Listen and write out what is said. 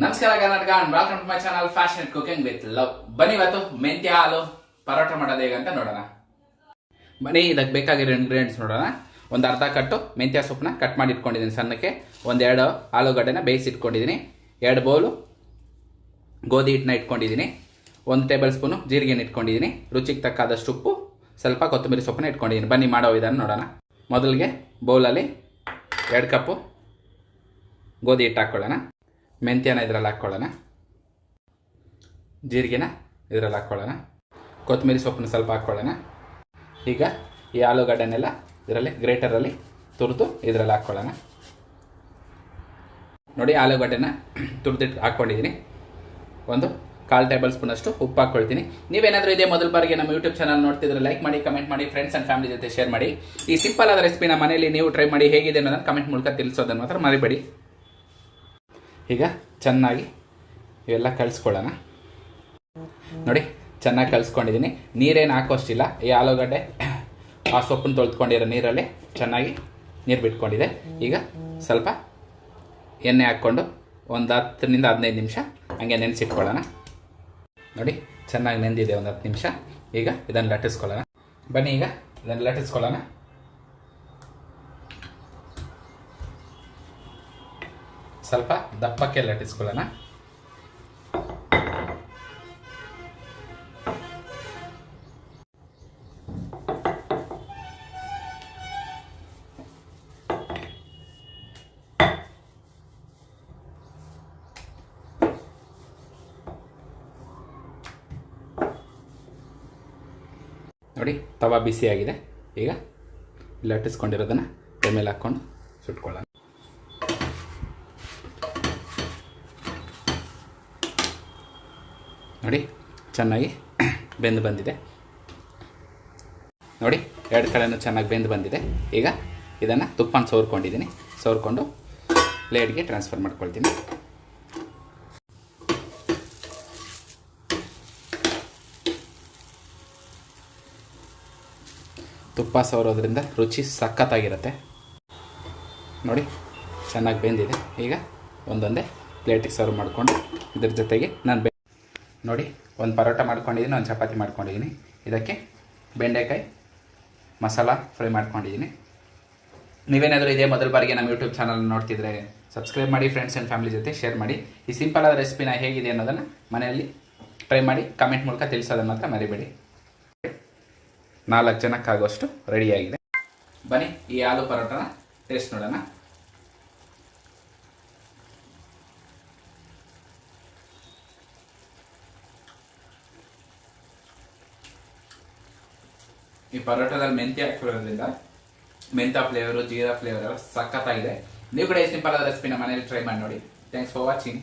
ನಮಸ್ಕಾರ Karnataka and welcome to my channel fashion cooking with love ಬನ್ನಿ ಇವತ್ತು ಮೆಂತ್ಯ ಹಾಲು ಪರೋಟ ಮಾಡೋದು ಹೇಗಂತ ನೋಡೋಣ. ಬನ್ನಿ, ಇದಕ್ಕೆ ಬೇಕಾಗಿರೋ ಇಂಗ್ರೀಡಿಯೆಂಟ್ಸ್ ನೋಡೋಣ. ಒಂದು ಅರ್ಧ ಕಟ್ಟು ಮೆಂತ್ಯ ಸೊಪ್ಪನ್ನ ಕಟ್ ಮಾಡಿ ಇಟ್ಕೊಂಡಿದ್ದೀನಿ ಸಣ್ಣಕ್ಕೆ. ಒಂದೆರಡು ಆಲೂಗಡ್ಡೆನ ಬೇಯಿಸಿ ಇಟ್ಕೊಂಡಿದ್ದೀನಿ. ಎರಡು ಬೌಲು ಗೋಧಿ ಹಿಟ್ಟನ್ನ ಇಟ್ಕೊಂಡಿದ್ದೀನಿ. ಒಂದು ಟೇಬಲ್ ಸ್ಪೂನು ಜೀರಿಗೆನ ಇಟ್ಕೊಂಡಿದ್ದೀನಿ. ರುಚಿಗೆ ತಕ್ಕಾದಷ್ಟು ಉಪ್ಪು, ಸ್ವಲ್ಪ ಕೊತ್ತಂಬರಿ ಸೊಪ್ಪನ್ನ ಇಟ್ಕೊಂಡಿದ್ದೀನಿ. ಬನ್ನಿ ಮಾಡೋ ವಿಧಾನ ನೋಡೋಣ. ಮೊದಲಿಗೆ ಬೌಲಲ್ಲಿ ಎರಡು ಕಪ್ಪು ಗೋಧಿ ಹಿಟ್ಟು ಹಾಕ್ಕೊಳ್ಳೋಣ. ಮೆಂತ್ಯನ ಇದರಲ್ಲಿ ಹಾಕ್ಕೊಳ್ಳೋಣ. ಜೀರಿಗೆನ ಇದರಲ್ಲಿ ಹಾಕ್ಕೊಳ್ಳೋಣ. ಕೊತ್ತಂಬರಿ ಸೊಪ್ಪನ್ನ ಸ್ವಲ್ಪ ಹಾಕ್ಕೊಳ್ಳೋಣ. ಈಗ ಈ ಆಲೂಗಡ್ಡೆನೆಲ್ಲ ಇದರಲ್ಲಿ ಗ್ರೇಟರಲ್ಲಿ ತುರಿದು ಇದರಲ್ಲಿ ಹಾಕ್ಕೊಳ್ಳೋಣ. ನೋಡಿ ಆಲೂಗಡ್ಡೆನ ತುರಿದಿಟ್ಟು ಹಾಕ್ಕೊಂಡಿದ್ದೀನಿ ಒಂದು ಕಾಲು ಟೇಬಲ್ ಸ್ಪೂನಷ್ಟು ಉಪ್ಪು ಹಾಕ್ಕೊಳ್ತೀನಿ. ನೀವೇನಾದರೂ ಇದೇ ಮೊದಲ ಬಾರಿಗೆ ನಮ್ಮ ಯೂಟ್ಯೂಬ್ ಚಾನಲ್ ನೋಡ್ತಿದ್ರೆ ಲೈಕ್ ಮಾಡಿ ಕಮೆಂಟ್ ಮಾಡಿ ಫ್ರೆಂಡ್ಸ್ ಆ್ಯಂಡ್ ಫ್ಯಾಮಿಲಿ ಜೊತೆ ಶೇರ್ ಮಾಡಿ. ಈ ಸಿಂಪಲ್ ಆದ ರೆಸಿಪಿನ ಮನೆಯಲ್ಲಿ ನೀವು ಟ್ರೈ ಮಾಡಿ ಹೇಗಿದೆ ಅನ್ನೋದನ್ನು ಕಮೆಂಟ್ ಮೂಲಕ ತಿಳಿಸೋದನ್ನು ಮಾತ್ರ ಮರಿಬೇಡಿ. ಈಗ ಚೆನ್ನಾಗಿ ಇವೆಲ್ಲ ಕಲಿಸ್ಕೊಳ್ಳೋಣ. ನೋಡಿ, ಚೆನ್ನಾಗಿ ಕಲಿಸ್ಕೊಂಡಿದ್ದೀನಿ. ನೀರೇನು ಹಾಕೋಷ್ಟಿಲ್ಲ. ಈ ಆಲೂಗಡ್ಡೆ, ಆ ಸೊಪ್ಪನ್ನು ತೊಳೆದುಕೊಂಡಿರೋ ನೀರಲ್ಲಿ ಚೆನ್ನಾಗಿ ನೀರು ಬಿಟ್ಕೊಂಡಿದೆ. ಈಗ ಸ್ವಲ್ಪ ಎಣ್ಣೆ ಹಾಕ್ಕೊಂಡು ಒಂದು ಹತ್ತರಿಂದ ಹದಿನೈದು ನಿಮಿಷ ಹಂಗೆ ನೆನೆಸಿಟ್ಕೊಳ್ಳೋಣ. ನೋಡಿ, ಚೆನ್ನಾಗಿ ನೆಂದಿದೆ ಒಂದು ಹತ್ತು ನಿಮಿಷ. ಈಗ ಇದನ್ನು ಲಟ್ಟಿಸ್ಕೊಳ್ಳೋಣ. ಬನ್ನಿ, ಈಗ ಇದನ್ನು ಲಟ್ಟಿಸ್ಕೊಳ್ಳೋಣ. ಸ್ವಲ್ಪ ದಪ್ಪಕ್ಕೆ ಲಟ್ಟಿಸ್ಕೊಳ್ಳೋಣ. ನೋಡಿ ತವಾ ಬಿಸಿಯಾಗಿದೆ. ಈಗ ಲಟ್ಟಿಸ್ಕೊಂಡಿರೋದನ್ನು ಮೇಲೆ ಹಾಕ್ಕೊಂಡು ಸುಟ್ಕೊಳ್ಳೋಣ. ನೋಡಿ, ಚೆನ್ನಾಗಿ ಬೆಂದು ಬಂದಿದೆ. ನೋಡಿ, ಎರಡು ಕಡೆನೂ ಚೆನ್ನಾಗಿ ಬೆಂದು ಬಂದಿದೆ. ಈಗ ಇದನ್ನು ತುಪ್ಪನ ಸೋರ್ಕೊಂಡಿದ್ದೀನಿ ಸೋರ್ಕೊಂಡು ಪ್ಲೇಟ್ಗೆ ಟ್ರಾನ್ಸ್ಫರ್ ಮಾಡ್ಕೊಳ್ತೀನಿ. ತುಪ್ಪ ಸೋರೋದ್ರಿಂದ ರುಚಿ ಸಖತ್ತಾಗಿರುತ್ತೆ. ನೋಡಿ, ಚೆನ್ನಾಗಿ ಬೆಂದಿದೆ. ಈಗ ಒಂದೊಂದೇ ಪ್ಲೇಟಿಗೆ ಸರ್ವ್ ಮಾಡಿಕೊಂಡು ಇದ್ರ ಜೊತೆಗೆ ನಾನು ನೋಡಿ, ಒಂದು ಪರೋಟ ಮಾಡ್ಕೊಂಡಿದ್ದೀನಿ ಒಂದು ಚಪಾತಿ ಮಾಡ್ಕೊಂಡಿದ್ದೀನಿ ಇದಕ್ಕೆ ಬೆಂಡೆಕಾಯಿ ಮಸಾಲ ಫ್ರೈ ಮಾಡ್ಕೊಂಡಿದ್ದೀನಿ ನೀವೇನಾದರೂ ಇದೇ ಮೊದಲ ಬಾರಿಗೆ ನಮ್ಮ ಯೂಟ್ಯೂಬ್ ಚಾನಲ್ ನೋಡ್ತಿದ್ರೆ ಸಬ್ಸ್ಕ್ರೈಬ್ ಮಾಡಿ ಫ್ರೆಂಡ್ಸ್ ಆ್ಯಂಡ್ ಫ್ಯಾಮಿಲಿ ಜೊತೆ ಶೇರ್ ಮಾಡಿ. ಈ ಸಿಂಪಲ್ ಆದ ರೆಸಿಪಿನ ಹೇಗಿದೆ ಅನ್ನೋದನ್ನು ಮನೆಯಲ್ಲಿ ಟ್ರೈ ಮಾಡಿ ಕಮೆಂಟ್ ಮೂಲಕ ತಿಳಿಸೋದನ್ನು ಮಾತ್ರ ಮರಿಬೇಡಿ. ನಾಲ್ಕು ಜನಕ್ಕಾಗುವಷ್ಟು ರೆಡಿಯಾಗಿದೆ ಬನ್ನಿ, ಈ ಆಲೂ ಪರೋಟನ ಟೇಸ್ಟ್ ನೋಡೋಣ. ಈ ಪರೋಟದಲ್ಲಿ ಮೆಂತ್ಯ ಹಾಕಿರೋದ್ರಿಂದ ಮೆಂತ್ಯ ಫ್ಲೇವರು ಜೀರಾ ಫ್ಲೇವರ್ ಎಲ್ಲ ಸಖತ್ತಾಗಿದೆ. ನೀವು ಕೂಡ ಈ ಸಿಂಪಲ್ ಆದ ರೆಸಿಪಿನ ಮನೇಲಿ ಟ್ರೈ ಮಾಡಿ ನೋಡಿ. Thanks for watching